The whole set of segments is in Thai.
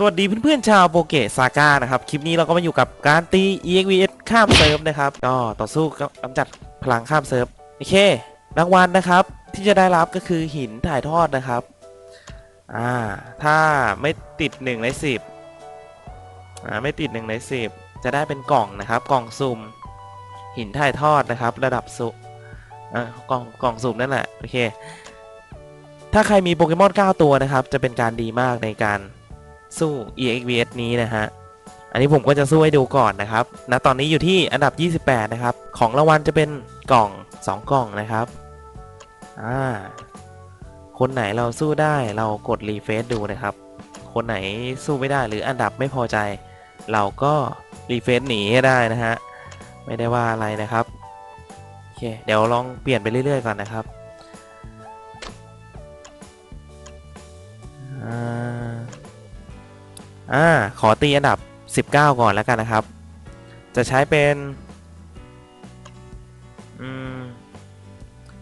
สวัสดีเพื่อนๆชาวโปเกซาก้านะครับ คลิปนี้เราก็มาอยู่กับการตี EXVS ข้ามเซิร์ฟนะครับก็ต่อสู้กับกำจัดพลังข้ามเซิร์ฟโอเครางวัลนะครับ ที่จะได้รับก็คือหินถ่ายทอดนะครับอ่าถ้าไม่ติด1ใน10อ่าไม่ติด1ใน10 จะได้เป็นกล่องนะครับ กล่องสุ่มหินถ่ายทอดนะครับ ระดับสุอ่ากล่องกล่องสุ่มนั่นแหละโอเค ถ้าใครมีโปเกมอน9ตัวนะครับ จะเป็นการดีมากในการ สู้ EXVS นี้นะฮะ อันนี้ผมก็จะสู้ให้ดูก่อนนะครับณตอนนี้อยู่ที่อันดับ 28 นะครับ ของรางวัลจะเป็นกล่อง 2 กล่องนะครับ อ่า คนไหนเราสู้ได้เรากดรีเฟซดูนะครับ คนไหนสู้ไม่ได้หรืออันดับไม่พอใจ เราก็รีเฟซหนีให้ได้นะฮะ ไม่ได้ว่าอะไรนะครับ โอเค เดี๋ยวลองเปลี่ยนไปเรื่อยๆก่อนนะครับ อ่าขอตีอันดับ 19 ก่อนแล้วกันนะครับ จะใช้เป็นอืม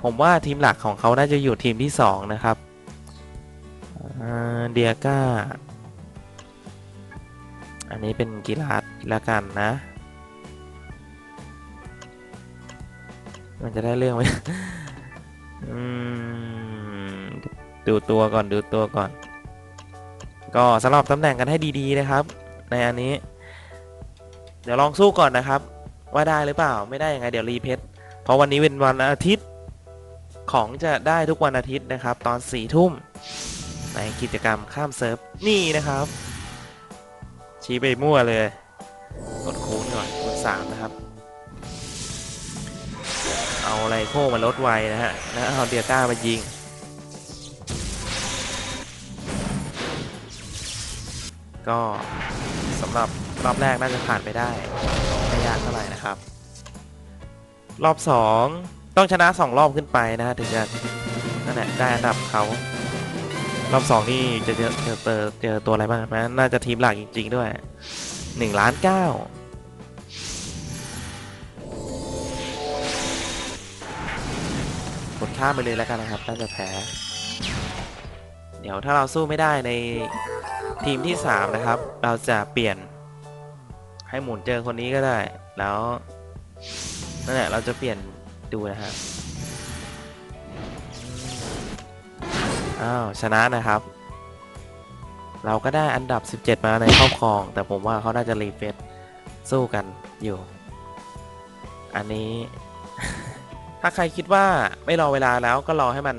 ผมว่าทีมหลักของเขาน่าจะอยู่ทีมที่ 2 นะครับเดียก้า อันนี้เป็นกีฬาแล้วกันนะ มันจะได้เรื่องไหมอืมดูตัวก่อนดูตัวก่อน ก็สลับตำแหน่งกันให้ดีๆนะครับ ในอันนี้ เดี๋ยวลองสู้ก่อนนะครับ ว่าได้หรือเปล่าไม่ได้ยังไงเดี๋ยวรีเพชเพราะวันนี้เป็นวันอาทิตย์ของจะได้ทุกวันอาทิตย์นะครับ ตอนสี่ทุ่มในกิจกรรมข้ามเซิร์ฟนี่นะครับ ชี้ไปมั่วเลยกดคูณก่อนคูณสามนะครับ เอาอะไรโค้มาลดไวนะฮะแล้วเอาเดียก้ามายิง ก็สำหรับรอบแรกน่าจะผ่านไปได้ไม่ยากเท่าไหร่นะครับ รอบ 2 ต้องชนะ 2 รอบขึ้นไปนะถึงจะนั่นแหละได้อันดับเขารอบ 2 นี่จะเจอเจอเจอเจอตัวอะไรบ้างนะน่าจะทีมหลักจริง ๆ ด้วย1ล้าน9กดข้ามไปเลยแล้วกันนะครับน่าจะแพ้ เดี๋ยวถ้าเราสู้ไม่ได้ในทีมที่ 3 นะครับ เราจะเปลี่ยนให้หมุนเจอคนนี้ก็ได้ แล้วนั่นแหละเราจะเปลี่ยนดูนะฮะอ้าวชนะนะครับ เราก็ได้อันดับ 17 มาในครอบครอง แต่ผมว่าเขาน่าจะรีเฟซสู้กันอยู่ อันนี้ ถ้าใครคิดว่าไม่รอเวลาแล้วก็รอให้มัน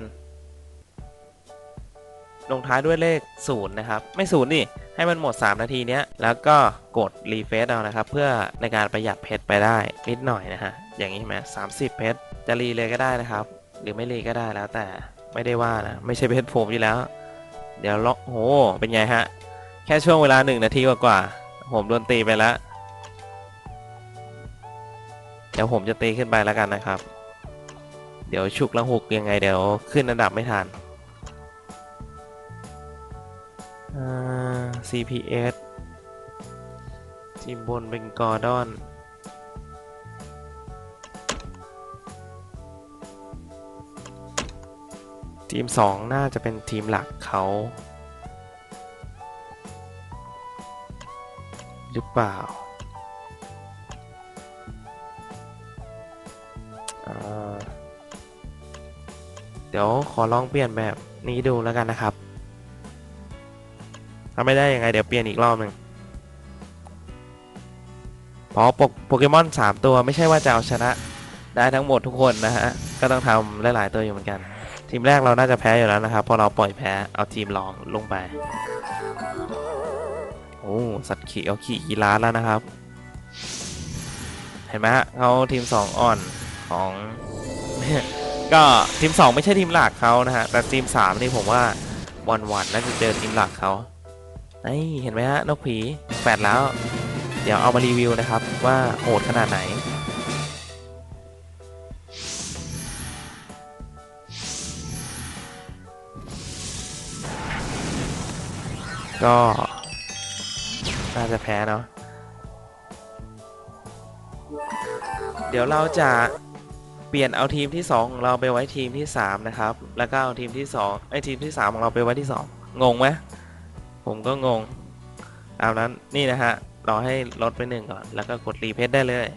ลงท้ายด้วยเลข 0 นะครับ ไม่ศูนย์ดิให้มันหมด 3 นาทีเนี้ย แล้วก็กดรีเฟซเอานะครับ เพื่อในการประหยัดเพชรไปได้นิดหน่อยนะฮะ อย่างนี้ใช่ไหมสามสิบเพชรจะรีเลยก็ได้นะครับ หรือไม่รีก็ได้แล้วแต่ไม่ได้ว่านะ ไม่ใช่เพชรผมอยู่แล้ว เดี๋ยวล็อกโห เป็นไงฮะ แค่ช่วงเวลา 1 นาทีกว่าๆผมโดนตีไปแล้ว เดี๋ยวผมจะตีขึ้นไปแล้วกันนะครับ เดี๋ยวฉุกละหุกยังไงเดี๋ยวขึ้นอันดับไม่ทัน CPS ทีมบนเป็นกอร์ดอน ทีม 2 น่าจะเป็นทีมหลักเขา หรือเปล่าอ่าเดี๋ยวขอลองเปลี่ยนแบบนี้ดูแล้วกันนะครับ ถ้าไม่ได้ยังไงเดี๋ยวเปลี่ยนอีกรอบหนึ่งเพราะโปเกมอน3ตัวไม่ใช่ว่าจะเอาชนะได้ทั้งหมดทุกคนนะฮะ ก็ต้องทำหลายๆตัวอยู่เหมือนกัน ทีมแรกเราน่าจะแพ้อยู่แล้วนะครับเพราะเราปล่อยแพ้เอาทีมรองลงไป โอ้สัตว์ขี่เอาขี่กีฬาแล้วนะครับ เห็นไหมฮะเขาทีม2อ่อนของก็ทีม 2 ไม่ใช่ทีมหลักเขานะฮะ แต่ทีม 3 นี่ผมว่าวันวันๆน่าจะเจอทีมหลักเขา ไอ้เห็นไหมฮะนกผีแปดแล้ว เดี๋ยวเอามารีวิวนะครับว่าโหดขนาดไหน ก็น่าจะแพ้เนาะเดี๋ยวเราจะเปลี่ยนเอาทีมที่2ของเราไปไว้ทีมที่ 3 นะครับ แล้วก็เอาทีมที่2ไอ้ทีมที่ 3 ของเราไปไว้ที่ 2 งงไหม ผมก็งงตามนั้นนี่นะฮะรอให้ลดไปหนึ่งก่อน แล้วก็กดรีเพชได้เลย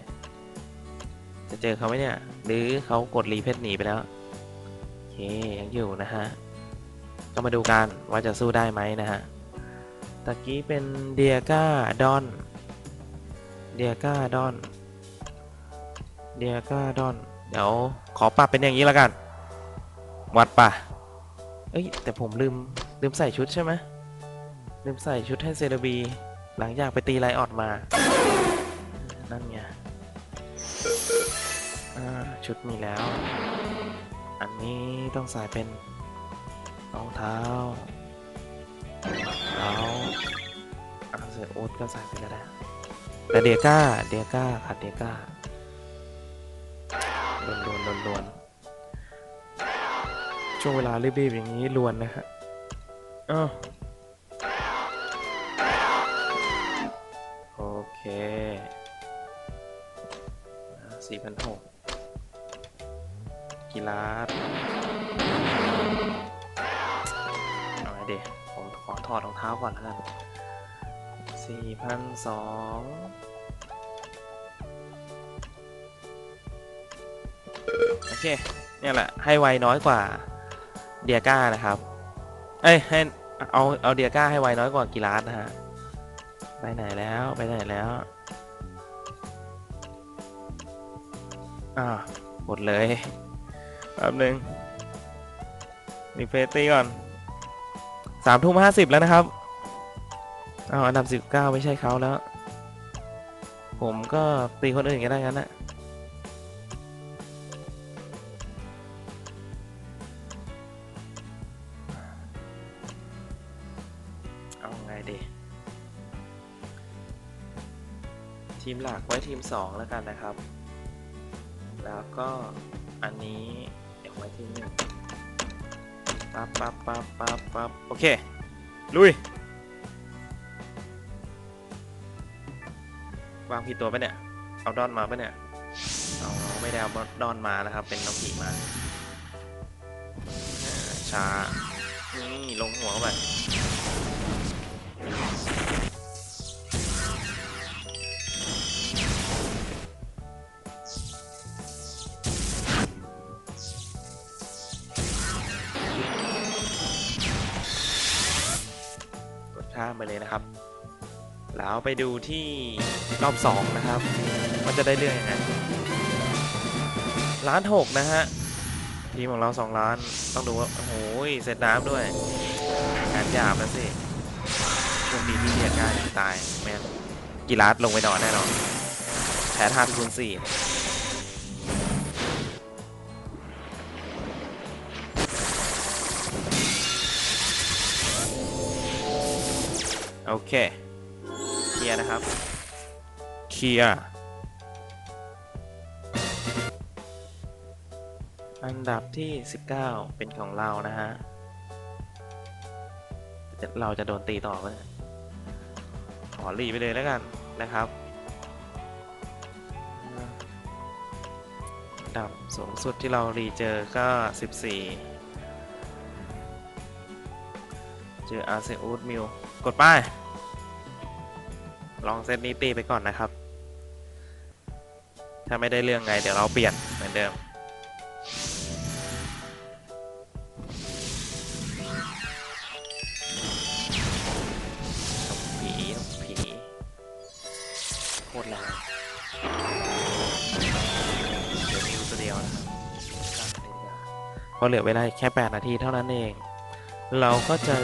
จะเจอเขาไหมเนี่ย หรือเขากดรีเพชหนีไปแล้ว โอเค ยังอยู่นะฮะ ก็มาดูกันว่าจะสู้ได้ไหมนะฮะ ตะกี้เป็นเดียก้าดอน เดียก้าดอน เดียก้าดอน เดี๋ยวขอปรับเป็นอย่างนี้แล้วกัน วัดป่ะ เอ้ยแต่ผมลืมลืมใส่ชุดใช่ไหม ลืมใส่ชุดให้เซเลบี หลังจากไปตีไลออดมา นั่นไงชุดมีแล้ว อันนี้ต้องใส่เป็นรองเท้ารองเท้าอ่าเสือโอ๊ตก็ใส่ไปก็ได้แต่เดียก้า เดียก้าขาดเดียก้าลวนลวนลวนลวนช่วงเวลารีบๆอย่างนี้ลวนนะฮะอ้าว สี่พันหกกีฬาเอาไงดีผมขอถอดรองเท้าก่อนแล้วกันสี่พันสองโอเค เนี่ยแหละ ให้ไวน้อยกว่าเดียก้านะครับ เอ้ยให้เอาเอาเดียก้าให้ไวน้อยกว่ากีฬานะฮะ ไปไหนแล้วไปไหนแล้ว อ่าหมดเลยแป๊บหนึ่งรีเฟรตี้ก่อนสามทุ่มห้าสิบแล้วนะครับอ้าวอันดับสิบเก้าไม่ใช่เขาแล้ว ผมก็ตีคนอื่นก็ได้งั้นนะ ทีมหลักไว้ทีม 2 แล้วกันนะครับ แล้วก็อันนี้เดี๋ยวไว้ทีมหนึ่งปั๊บปั๊บปั๊บปั๊บปั๊บโอเค ลุยวางผิดตัวปะเนี่ย เอาดอนมาปะเนี่ย เอาไม่ได้เอาดอนมานะครับ เป็นน้องผีมาช้า นี่ลงหัวเข้าไป ข้ามไปเลยนะครับ แล้วไปดูที่รอบสองนะครับว่าจะได้เรื่องยังไงล้านหกนะฮะ ทีมของเราสองล้านต้องดูว่า โอ้โหเซตน้ำด้วยงานหยาบแล้วสิช่วงดีที่เรียกง่ายตายแม่กีฬาสลงไปนอนแน่นอนแพ้ท่าคูณสี่ โอเคเคลียร์นะครับเคลียร์อันดับที่ 19 เป็นของเรานะฮะจะเราจะโดนตีต่อไหมขอรีไปเลยแล้วกันนะครับอันดับสูงสุดที่เรารีเจอก็ 14 เจออาร์เซอูดมิว กดป้าย ลองเซตนี้ตีไปก่อนนะครับ ถ้าไม่ได้เรื่องไงเดี๋ยวเราเปลี่ยนเหมือนเดิม ผีผีโคตรแรงเดี๋ยวมิวตัวเดียวนะครับตั้งเลยดีกว่าเพราะเหลือเวลาแค่ 8 นาทีเท่านั้นเอง เราก็จะ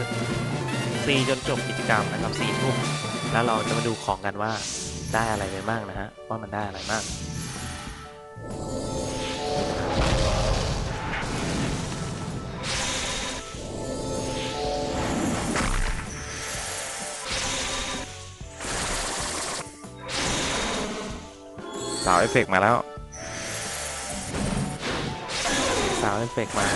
ตีจนจบกิจกรรมนะครับสี่ทุ่ม แล้วเราจะมาดูของกันว่าได้อะไรไปบ้างนะฮะ ว่ามันได้อะไรบ้างสาวเอฟเฟกต์มาแล้ว สาวเอฟเฟกต์มา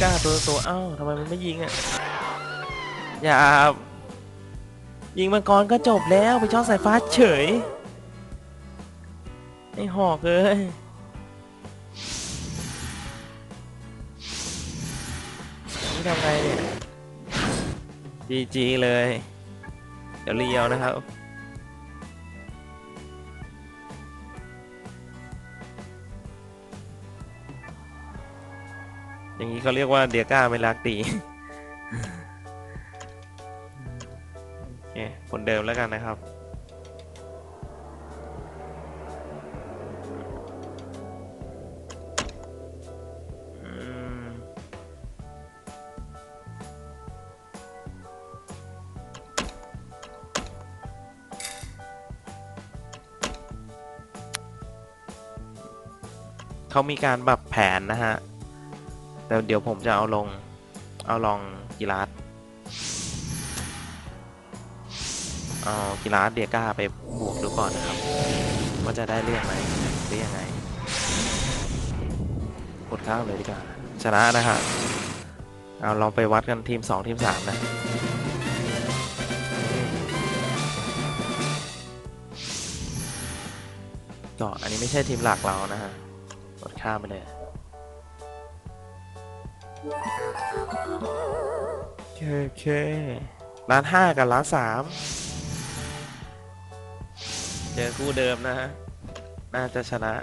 แล้าตัวตัวเอ้าทำไมมันไม่ยิงอะ อย่า ยิงมังกรก็จบแล้วไปช็อตสายฟ้าเฉย ไอ้หอกเลยนี่ทำไงเนี่ยจีจีเลย เดี๋ยวเรียวนะครับ อย่างนี้เขาเรียกว่าเดียก้าไม่รักตีโอเคคนเดิมแล้วกันนะครับ เขามีการปรับแผนนะฮะ แต่เดี๋ยวผมจะเอาลง เอาลองกีฬาสเอากีฬาสเดียก้าไปบวกดูก่อนนะครับ ว่าจะได้เรื่องไหมหรือยังไงกดข้ามเลยดีกว่าชนะนะครับเอาลองไปวัดกันทีม 2 ทีม 3 นะ ก็อันนี้ไม่ใช่ทีมหลักเรานะฮะกดข้ามไปเลย โอเคโอเคล้านห้ากับล้านสามเจอคู่เดิมนะฮะ น่าจะชนะ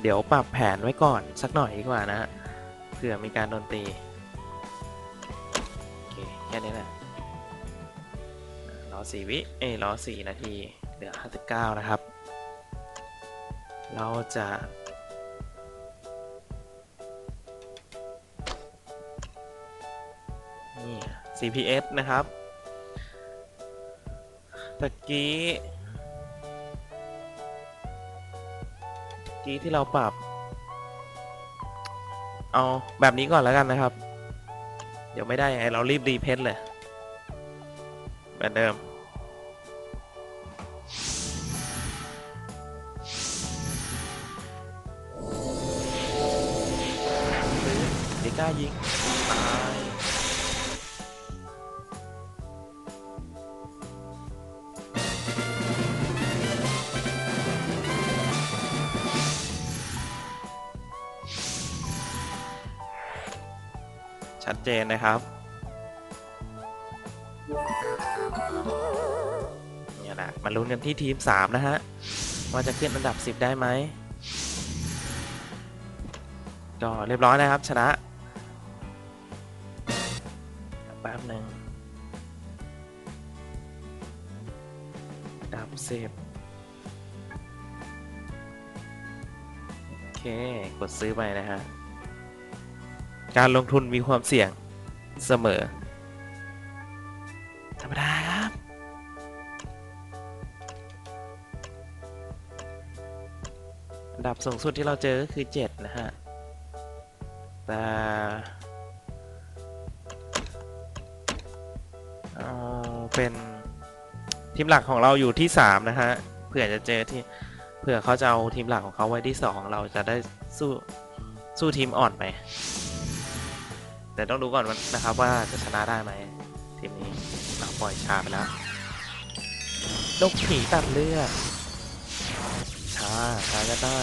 เดี๋ยวปรับแผนไว้ก่อนสักหน่อยดีกว่านะฮะเผื่อมีการโดนตี โอเค แค่นี้แหละรอสี่วิ เอ้ยรอสี่นาที ลือห้าสิบเก้านะครับ เราจะนี่ CPS นะครับตะกี้กี้ที่เราปรับ เอาแบบนี้ก่อนแล้วกันนะครับ เดี๋ยวไม่ได้ไงเรารีบรีเพชเลยแบบเดิม ตายชัดเจนนะครับ เนี่ยนะมาลุ้นกันที่ทีม 3 นะฮะ ว่าจะขึ้นอันดับ 10 ได้ไหมก็เรียบร้อยนะครับ ชนะ แป๊บหนึ่งดับสิบโอเค กดซื้อไปนะฮะ การลงทุนมีความเสี่ยงเสมอ ธรรมดาครับ ดับสูงสุดที่เราเจอก็คือ 7 นะฮะ แต่ เป็นทีมหลักของเราอยู่ที่ 3 นะฮะเผื่อจะเจอที่เผื่อเขาจะเอาทีมหลักของเขาไว้ที่ 2 เราจะได้สู้สู้ทีมอ่อนไป แต่ต้องดูก่อนนะครับว่าจะชนะได้ไหมทีมนี้เราปล่อยชาไปแล้วลูกผีตัดเลือดชาชาก็ได้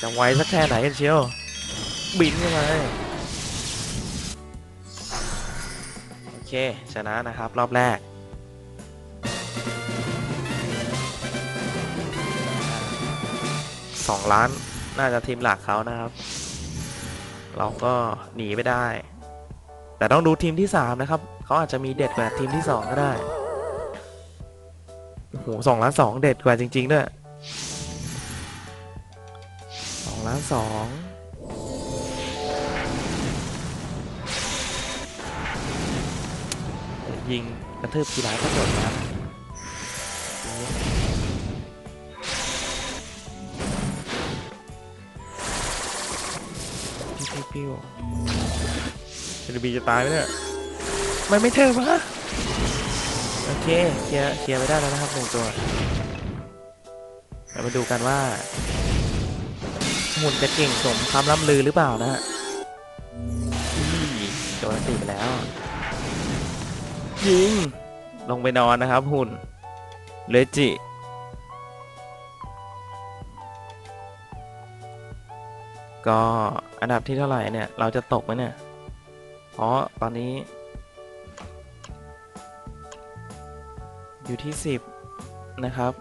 จะไวสักแค่ไหนกันเชียวบินยังไง เค ชนะนะครับ รอบแรก สองล้านน่าจะทีมหลักเขานะครับ เราก็หนีไปได้ แต่ต้องดูทีมที่ 3 นะครับ เขาอาจจะมีเด็ดกว่าทีมที่ 2 ก็ได้โอ้โหสองล้านสองเด็ดกว่าจริง ๆ ด้วยสองล้านสอง ยิงกระทืบกีฬาก็จบนะปิ้วปิ้วเอ็นบีจะตายไหมเนี่ยไม่ไม่เท่วะโอเคเคลียร์เคลียร์ไปได้แล้วนะครับหนึ่งตัวเรามาดูกันว่าหุ่นจะเก่งสมคำล่ำลือหรือเปล่านะฮะอี้โดนตีไปแล้ว ยิง ลงไปนอนนะครับหุ่น เลจิ ก็อันดับที่เท่าไหร่เนี่ย เราจะตกไหมเนี่ย เพราะตอนนี้ อยู่ที่ 10 นะครับ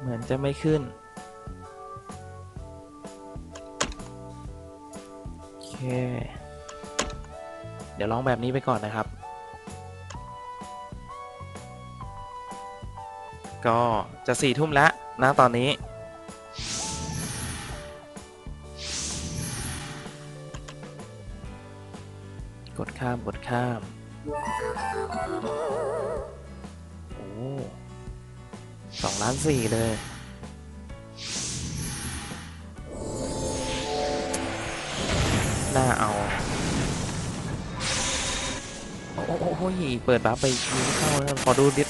เหมือนจะไม่ขึ้นโอเค เดี๋ยวลองแบบนี้ไปก่อนนะครับ ก็จะสี่ทุ่มแล้วนะตอนนี้ กดข้ามกดข้าม โอ้สองล้านสี่เลยน่าเอา โอ้โหเปิดบัฟไปยิงเข้าแล้วขอดูดิส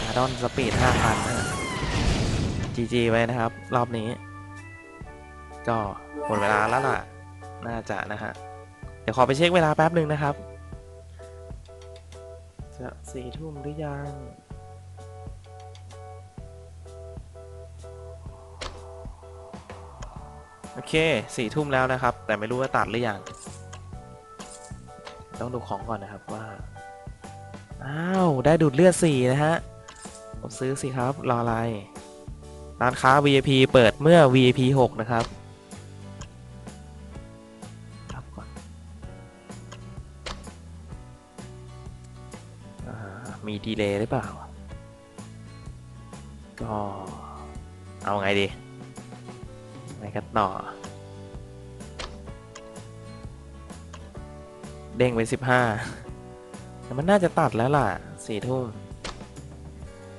อาดอนสปีดห้าพันะจีจีไปนะครับ รอบนี้ ก็หมดเวลาแล้วล่ะ น่าจะนะฮะ เดี๋ยวขอไปเช็คเวลาแป๊บหนึ่งนะครับ จะสี่ทุ่มหรือยังโอเคสี่ทุ่มแล้วนะครับ แต่ไม่รู้ว่าตัดหรือยัง ต้องดูของก่อนนะครับว่า อ้าว ได้ดูดเลือดสี่นะฮะผมซื้อสิครับ รออะไร ร้านค้า VIP เปิดเมื่อ VIP 6 นะครับรับก่อนอมีดีเลย์หรือเปล่า ก็ เอาไงดีไงกันต่อ เด้งไปสิบห้าแต่มันน่าจะตัดแล้วล่ะสี่ทุ่ม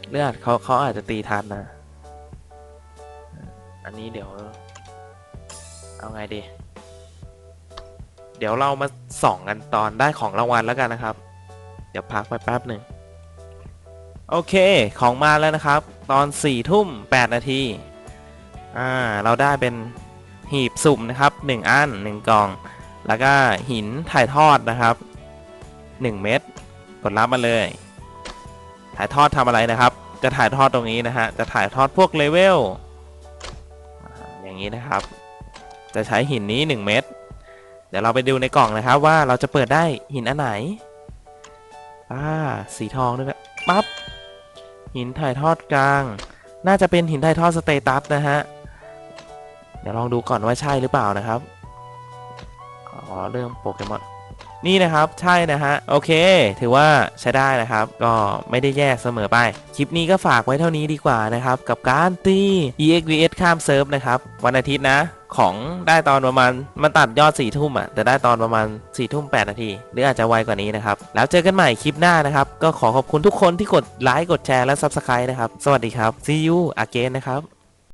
เลือดเขาเขาอาจจะตีทันนะ อันนี้เดี๋ยว เอาไงดี เดี๋ยวเรามาส่องกันตอนได้ของรางวัลแล้วกันนะครับ เดี๋ยวพักไปแป๊บหนึ่งโอเค ของมาแล้วนะครับ ตอน4ี่ทุ่ม8นาที อ่า เราได้เป็นหีบสุ่มนะครับ 1 อัน 1 กล่อง แล้วก็หินถ่ายทอดนะครับ 1 เม็ดกดรับมาเลย ถ่ายทอดทำอะไรนะครับ จะถ่ายทอดตรงนี้นะฮะ จะถ่ายทอดพวกเลเวล อย่างนี้นะครับ จะใช้หินนี้ 1 เม็ดเดี๋ยวเราไปดูในกล่องนะครับว่าเราจะเปิดได้หินอันไหน อ่า สีทองด้วยนะปั๊บ หินถ่ายทอดกลาง น่าจะเป็นหินถ่ายทอดสเตตัสนะฮะ เดี๋ยวลองดูก่อนว่าใช่หรือเปล่านะครับ เรื่องโปเกมอนนี่นะครับใช่นะฮะโอเค ถือว่าใช้ได้นะครับ ก็ไม่ได้แย่เสมอไป คลิปนี้ก็ฝากไว้เท่านี้ดีกว่านะครับ กับการตี EXVS ข้ามเซิร์ฟนะครับ วันอาทิตย์นะ ของได้ตอนประมาณมันตัดยอด4ี่ทุ่มอะแต่ได้ตอนประมาณ4ี่ทุ่มแนาที หรืออาจจะไวกว่านี้นะครับ แล้วเจอกันใหม่คลิปหน้านะครับ ก็ขอขอบคุณทุกคนที่กดไลค์กดแชร์และ Subscribe นะครับ สวัสดีครับ see you again นะครับ